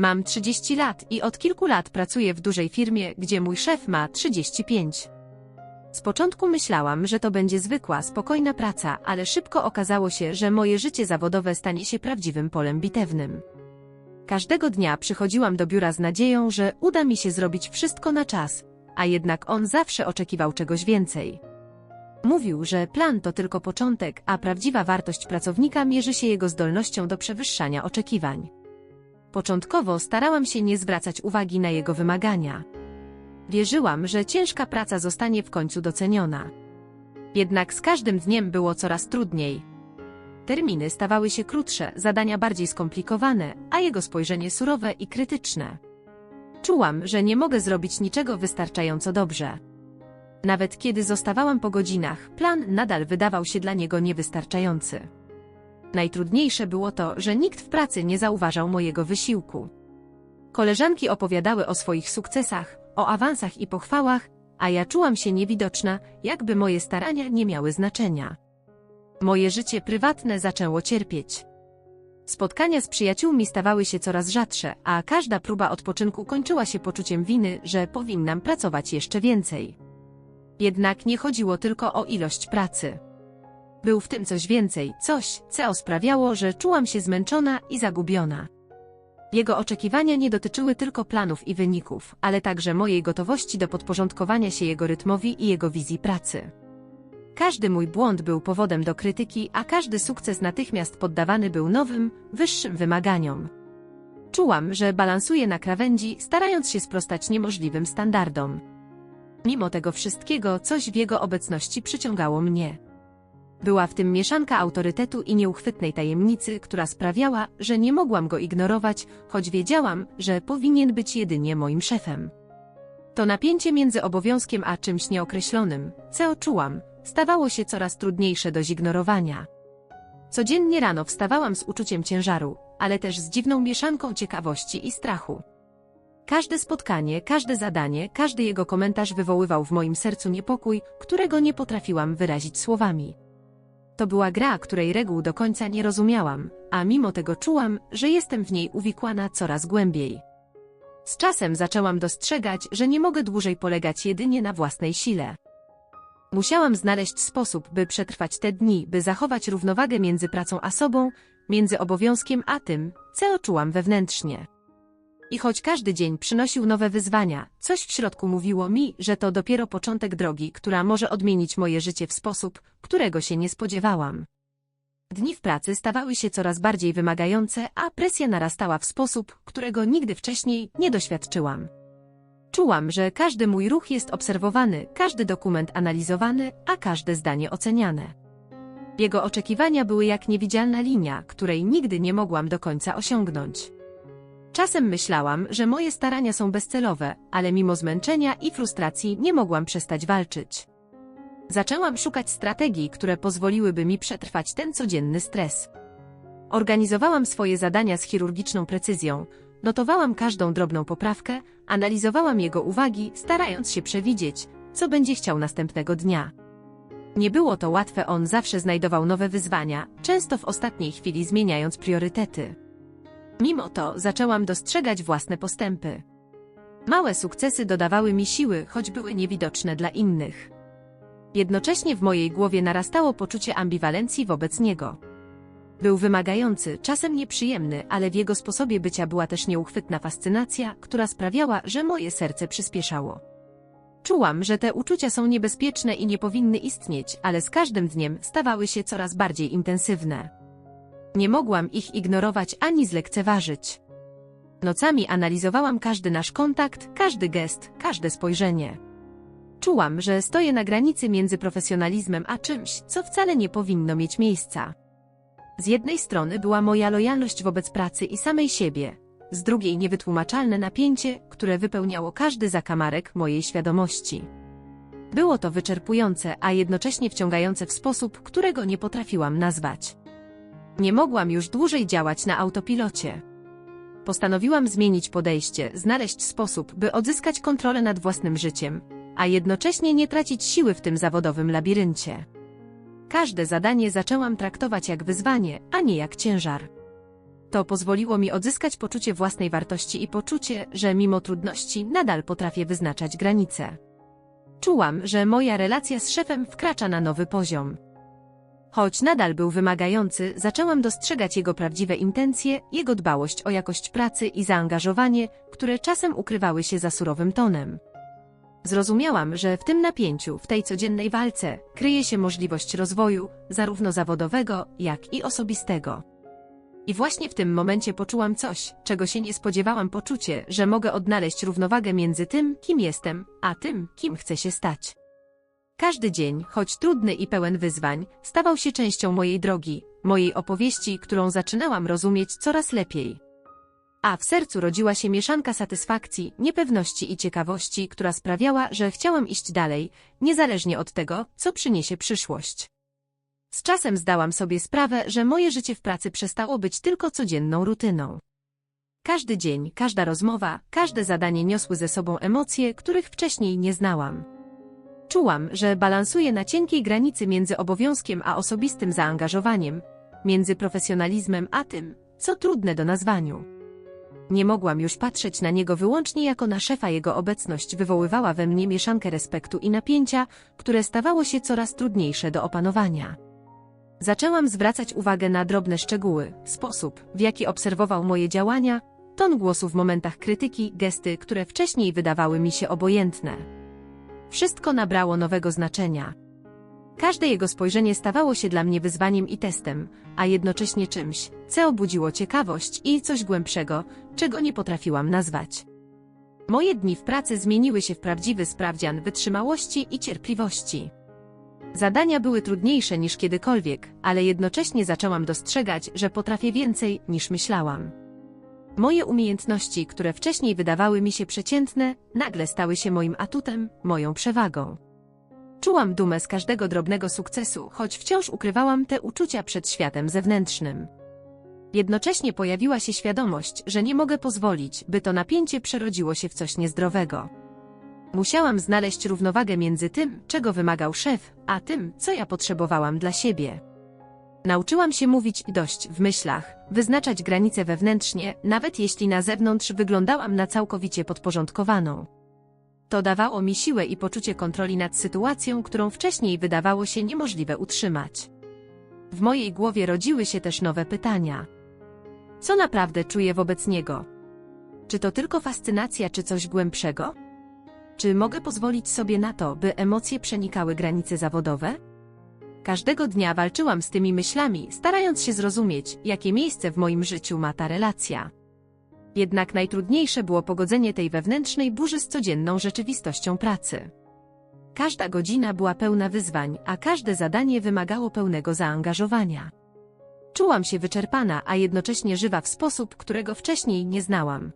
Mam 30 lat i od kilku lat pracuję w dużej firmie, gdzie mój szef ma 35. Z początku myślałam, że to będzie zwykła, spokojna praca, ale szybko okazało się, że moje życie zawodowe stanie się prawdziwym polem bitewnym. Każdego dnia przychodziłam do biura z nadzieją, że uda mi się zrobić wszystko na czas, a jednak on zawsze oczekiwał czegoś więcej. Mówił, że plan to tylko początek, a prawdziwa wartość pracownika mierzy się jego zdolnością do przewyższania oczekiwań. Początkowo starałam się nie zwracać uwagi na jego wymagania. Wierzyłam, że ciężka praca zostanie w końcu doceniona. Jednak z każdym dniem było coraz trudniej. Terminy stawały się krótsze, zadania bardziej skomplikowane, a jego spojrzenie surowe i krytyczne. Czułam, że nie mogę zrobić niczego wystarczająco dobrze. Nawet kiedy zostawałam po godzinach, plan nadal wydawał się dla niego niewystarczający. Najtrudniejsze było to, że nikt w pracy nie zauważał mojego wysiłku. Koleżanki opowiadały o swoich sukcesach, o awansach i pochwałach, a ja czułam się niewidoczna, jakby moje starania nie miały znaczenia. Moje życie prywatne zaczęło cierpieć. Spotkania z przyjaciółmi stawały się coraz rzadsze, a każda próba odpoczynku kończyła się poczuciem winy, że powinnam pracować jeszcze więcej. Jednak nie chodziło tylko o ilość pracy. Był w tym coś więcej, coś, co sprawiało, że czułam się zmęczona i zagubiona. Jego oczekiwania nie dotyczyły tylko planów i wyników, ale także mojej gotowości do podporządkowania się jego rytmowi i jego wizji pracy. Każdy mój błąd był powodem do krytyki, a każdy sukces natychmiast poddawany był nowym, wyższym wymaganiom. Czułam, że balansuję na krawędzi, starając się sprostać niemożliwym standardom. Mimo tego wszystkiego, coś w jego obecności przyciągało mnie. Była w tym mieszanka autorytetu i nieuchwytnej tajemnicy, która sprawiała, że nie mogłam go ignorować, choć wiedziałam, że powinien być jedynie moim szefem. To napięcie między obowiązkiem a czymś nieokreślonym, co czułam, stawało się coraz trudniejsze do zignorowania. Codziennie rano wstawałam z uczuciem ciężaru, ale też z dziwną mieszanką ciekawości i strachu. Każde spotkanie, każde zadanie, każdy jego komentarz wywoływał w moim sercu niepokój, którego nie potrafiłam wyrazić słowami. To była gra, której reguł do końca nie rozumiałam, a mimo tego czułam, że jestem w niej uwikłana coraz głębiej. Z czasem zaczęłam dostrzegać, że nie mogę dłużej polegać jedynie na własnej sile. Musiałam znaleźć sposób, by przetrwać te dni, by zachować równowagę między pracą a sobą, między obowiązkiem a tym, co czułam wewnętrznie. I choć każdy dzień przynosił nowe wyzwania, coś w środku mówiło mi, że to dopiero początek drogi, która może odmienić moje życie w sposób, którego się nie spodziewałam. Dni w pracy stawały się coraz bardziej wymagające, a presja narastała w sposób, którego nigdy wcześniej nie doświadczyłam. Czułam, że każdy mój ruch jest obserwowany, każdy dokument analizowany, a każde zdanie oceniane. Jego oczekiwania były jak niewidzialna linia, której nigdy nie mogłam do końca osiągnąć. Czasem myślałam, że moje starania są bezcelowe, ale mimo zmęczenia i frustracji nie mogłam przestać walczyć. Zaczęłam szukać strategii, które pozwoliłyby mi przetrwać ten codzienny stres. Organizowałam swoje zadania z chirurgiczną precyzją, notowałam każdą drobną poprawkę, analizowałam jego uwagi, starając się przewidzieć, co będzie chciał następnego dnia. Nie było to łatwe, on zawsze znajdował nowe wyzwania, często w ostatniej chwili zmieniając priorytety. Mimo to zaczęłam dostrzegać własne postępy. Małe sukcesy dodawały mi siły, choć były niewidoczne dla innych. Jednocześnie w mojej głowie narastało poczucie ambiwalencji wobec niego. Był wymagający, czasem nieprzyjemny, ale w jego sposobie bycia była też nieuchwytna fascynacja, która sprawiała, że moje serce przyspieszało. Czułam, że te uczucia są niebezpieczne i nie powinny istnieć, ale z każdym dniem stawały się coraz bardziej intensywne. Nie mogłam ich ignorować ani zlekceważyć. Nocami analizowałam każdy nasz kontakt, każdy gest, każde spojrzenie. Czułam, że stoję na granicy między profesjonalizmem a czymś, co wcale nie powinno mieć miejsca. Z jednej strony była moja lojalność wobec pracy i samej siebie, z drugiej niewytłumaczalne napięcie, które wypełniało każdy zakamarek mojej świadomości. Było to wyczerpujące, a jednocześnie wciągające w sposób, którego nie potrafiłam nazwać. Nie mogłam już dłużej działać na autopilocie. Postanowiłam zmienić podejście, znaleźć sposób, by odzyskać kontrolę nad własnym życiem, a jednocześnie nie tracić siły w tym zawodowym labiryncie. Każde zadanie zaczęłam traktować jak wyzwanie, a nie jak ciężar. To pozwoliło mi odzyskać poczucie własnej wartości i poczucie, że mimo trudności nadal potrafię wyznaczać granice. Czułam, że moja relacja z szefem wkracza na nowy poziom. Choć nadal był wymagający, zaczęłam dostrzegać jego prawdziwe intencje, jego dbałość o jakość pracy i zaangażowanie, które czasem ukrywały się za surowym tonem. Zrozumiałam, że w tym napięciu, w tej codziennej walce, kryje się możliwość rozwoju, zarówno zawodowego, jak i osobistego. I właśnie w tym momencie poczułam coś, czego się nie spodziewałam poczucie, że mogę odnaleźć równowagę między tym, kim jestem, a tym, kim chcę się stać. Każdy dzień, choć trudny i pełen wyzwań, stawał się częścią mojej drogi, mojej opowieści, którą zaczynałam rozumieć coraz lepiej. A w sercu rodziła się mieszanka satysfakcji, niepewności i ciekawości, która sprawiała, że chciałam iść dalej, niezależnie od tego, co przyniesie przyszłość. Z czasem zdałam sobie sprawę, że moje życie w pracy przestało być tylko codzienną rutyną. Każdy dzień, każda rozmowa, każde zadanie niosły ze sobą emocje, których wcześniej nie znałam. Czułam, że balansuję na cienkiej granicy między obowiązkiem a osobistym zaangażowaniem, między profesjonalizmem a tym, co trudne do nazwaniu. Nie mogłam już patrzeć na niego wyłącznie jako na szefa, jego obecność wywoływała we mnie mieszankę respektu i napięcia, które stawało się coraz trudniejsze do opanowania. Zaczęłam zwracać uwagę na drobne szczegóły, sposób, w jaki obserwował moje działania, ton głosu w momentach krytyki, gesty, które wcześniej wydawały mi się obojętne. Wszystko nabrało nowego znaczenia. Każde jego spojrzenie stawało się dla mnie wyzwaniem i testem, a jednocześnie czymś, co obudziło ciekawość i coś głębszego, czego nie potrafiłam nazwać. Moje dni w pracy zmieniły się w prawdziwy sprawdzian wytrzymałości i cierpliwości. Zadania były trudniejsze niż kiedykolwiek, ale jednocześnie zaczęłam dostrzegać, że potrafię więcej niż myślałam. Moje umiejętności, które wcześniej wydawały mi się przeciętne, nagle stały się moim atutem, moją przewagą. Czułam dumę z każdego drobnego sukcesu, choć wciąż ukrywałam te uczucia przed światem zewnętrznym. Jednocześnie pojawiła się świadomość, że nie mogę pozwolić, by to napięcie przerodziło się w coś niezdrowego. Musiałam znaleźć równowagę między tym, czego wymagał szef, a tym, co ja potrzebowałam dla siebie. Nauczyłam się mówić dość w myślach, wyznaczać granice wewnętrznie, nawet jeśli na zewnątrz wyglądałam na całkowicie podporządkowaną. To dawało mi siłę i poczucie kontroli nad sytuacją, którą wcześniej wydawało się niemożliwe utrzymać. W mojej głowie rodziły się też nowe pytania. Co naprawdę czuję wobec niego? Czy to tylko fascynacja, czy coś głębszego? Czy mogę pozwolić sobie na to, by emocje przenikały granice zawodowe? Każdego dnia walczyłam z tymi myślami, starając się zrozumieć, jakie miejsce w moim życiu ma ta relacja. Jednak najtrudniejsze było pogodzenie tej wewnętrznej burzy z codzienną rzeczywistością pracy. Każda godzina była pełna wyzwań, a każde zadanie wymagało pełnego zaangażowania. Czułam się wyczerpana, a jednocześnie żywa w sposób, którego wcześniej nie znałam.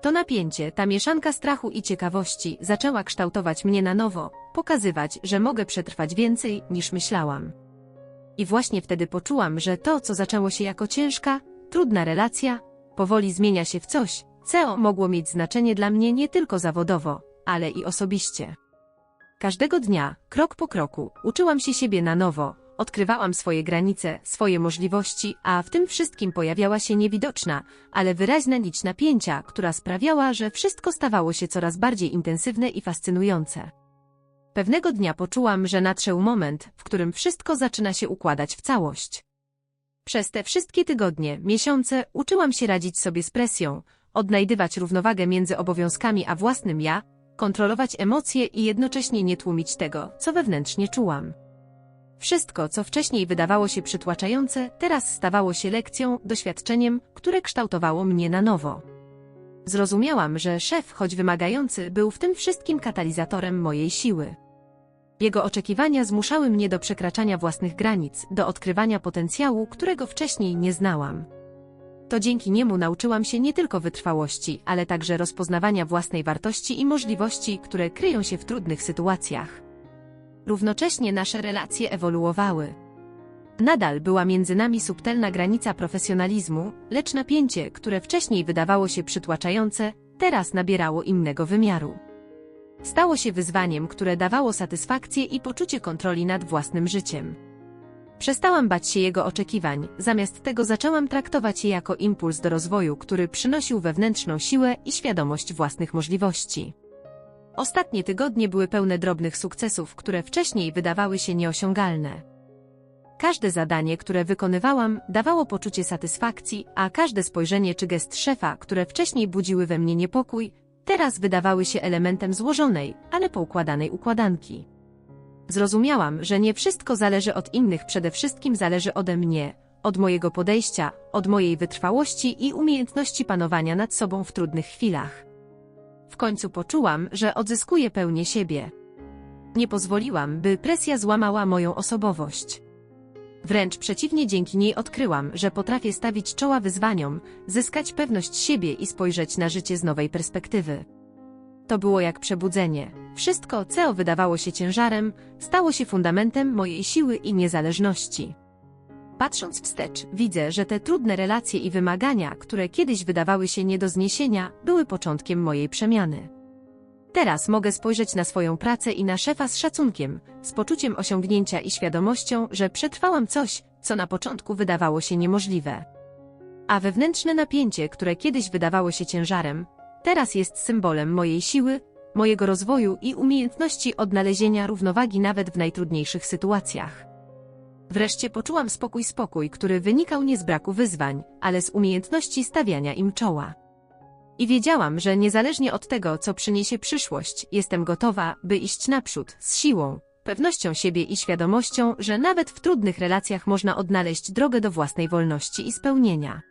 To napięcie, ta mieszanka strachu i ciekawości zaczęła kształtować mnie na nowo, pokazywać, że mogę przetrwać więcej niż myślałam. I właśnie wtedy poczułam, że to, co zaczęło się jako ciężka, trudna relacja, powoli zmienia się w coś, co mogło mieć znaczenie dla mnie nie tylko zawodowo, ale i osobiście. Każdego dnia, krok po kroku, uczyłam się siebie na nowo, odkrywałam swoje granice, swoje możliwości, a w tym wszystkim pojawiała się niewidoczna, ale wyraźna nić napięcia, która sprawiała, że wszystko stawało się coraz bardziej intensywne i fascynujące. Pewnego dnia poczułam, że nadszedł moment, w którym wszystko zaczyna się układać w całość. Przez te wszystkie tygodnie, miesiące uczyłam się radzić sobie z presją, odnajdywać równowagę między obowiązkami a własnym ja, kontrolować emocje i jednocześnie nie tłumić tego, co wewnętrznie czułam. Wszystko, co wcześniej wydawało się przytłaczające, teraz stawało się lekcją, doświadczeniem, które kształtowało mnie na nowo. Zrozumiałam, że szef, choć wymagający, był w tym wszystkim katalizatorem mojej siły. Jego oczekiwania zmuszały mnie do przekraczania własnych granic, do odkrywania potencjału, którego wcześniej nie znałam. To dzięki niemu nauczyłam się nie tylko wytrwałości, ale także rozpoznawania własnej wartości i możliwości, które kryją się w trudnych sytuacjach. Równocześnie nasze relacje ewoluowały. Nadal była między nami subtelna granica profesjonalizmu, lecz napięcie, które wcześniej wydawało się przytłaczające, teraz nabierało innego wymiaru. Stało się wyzwaniem, które dawało satysfakcję i poczucie kontroli nad własnym życiem. Przestałam bać się jego oczekiwań, zamiast tego zaczęłam traktować je jako impuls do rozwoju, który przynosił wewnętrzną siłę i świadomość własnych możliwości. Ostatnie tygodnie były pełne drobnych sukcesów, które wcześniej wydawały się nieosiągalne. Każde zadanie, które wykonywałam, dawało poczucie satysfakcji, a każde spojrzenie czy gest szefa, które wcześniej budziły we mnie niepokój, teraz wydawały się elementem złożonej, ale poukładanej układanki. Zrozumiałam, że nie wszystko zależy od innych, przede wszystkim zależy ode mnie, od mojego podejścia, od mojej wytrwałości i umiejętności panowania nad sobą w trudnych chwilach. W końcu poczułam, że odzyskuję pełnię siebie. Nie pozwoliłam, by presja złamała moją osobowość. Wręcz przeciwnie, dzięki niej odkryłam, że potrafię stawić czoła wyzwaniom, zyskać pewność siebie i spojrzeć na życie z nowej perspektywy. To było jak przebudzenie. Wszystko, co wydawało się ciężarem, stało się fundamentem mojej siły i niezależności. Patrząc wstecz, widzę, że te trudne relacje i wymagania, które kiedyś wydawały się nie do zniesienia, były początkiem mojej przemiany. Teraz mogę spojrzeć na swoją pracę i na szefa z szacunkiem, z poczuciem osiągnięcia i świadomością, że przetrwałam coś, co na początku wydawało się niemożliwe. A wewnętrzne napięcie, które kiedyś wydawało się ciężarem, teraz jest symbolem mojej siły, mojego rozwoju i umiejętności odnalezienia równowagi nawet w najtrudniejszych sytuacjach. Wreszcie poczułam spokój spokój, który wynikał nie z braku wyzwań, ale z umiejętności stawiania im czoła. I wiedziałam, że niezależnie od tego, co przyniesie przyszłość, jestem gotowa, by iść naprzód, z siłą, pewnością siebie i świadomością, że nawet w trudnych relacjach można odnaleźć drogę do własnej wolności i spełnienia.